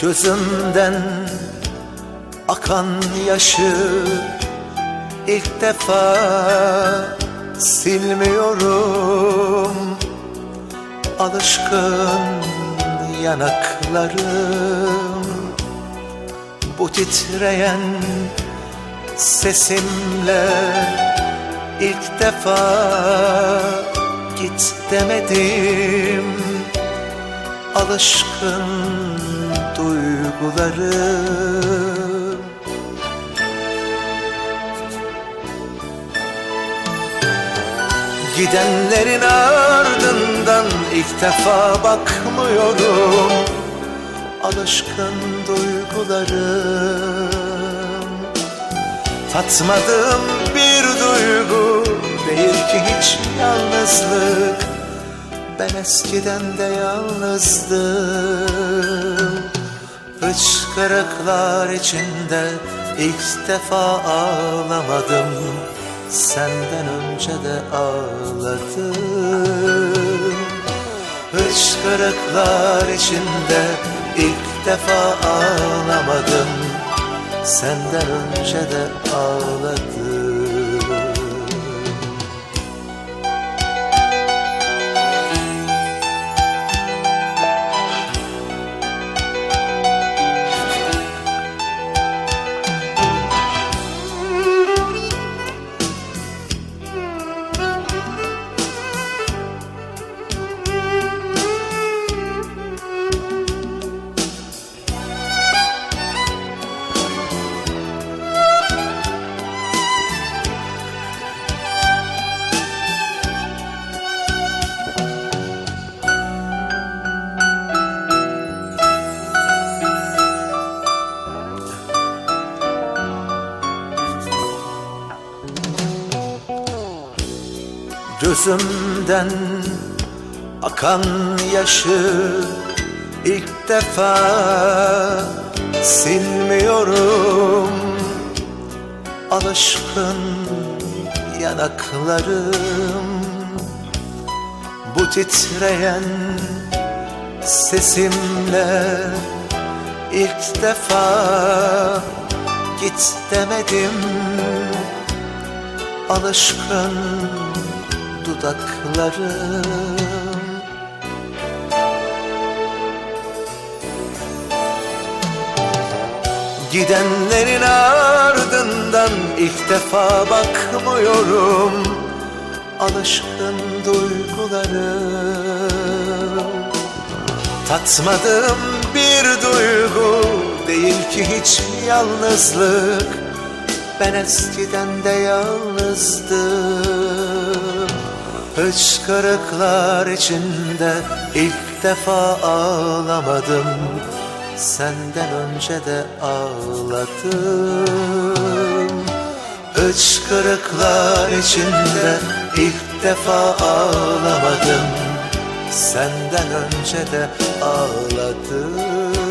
Gözümden akan yaşı ilk defa silmiyorum. Alışkın yanaklarım Bu titreyen sesimle ilk defa git demedim. Alışkın duygularım Gidenlerin ardından ilk defa bakmıyorum. Alışkın duygularım. Tatmadığım bir duygu değil ki hiç yalnızlık. Ben eskiden de yalnızdım Hıçkırıklar içinde ilk defa ağlamadım. Senden önce de ağladım. Hıçkırıklar içinde ilk defa ağlamadım. Senden önce de ağladım Gözümden akan yaşı ilk defa silmiyorum. Alışkın yanaklarım Bu titreyen sesimle ilk defa git demedim. Alışkın dudaklarım. Gidenlerin ardından ilk defa bakmıyorum. Alışkın duygularım. Tatmadığım bir duygu değil ki hiç yalnızlık. Ben eskiden de yalnızdım Hıçkırıklar içinde ilk defa ağlamadım. Senden önce de ağladım. Hıçkırıklar içinde ilk defa ağlamadım. Senden önce de ağladım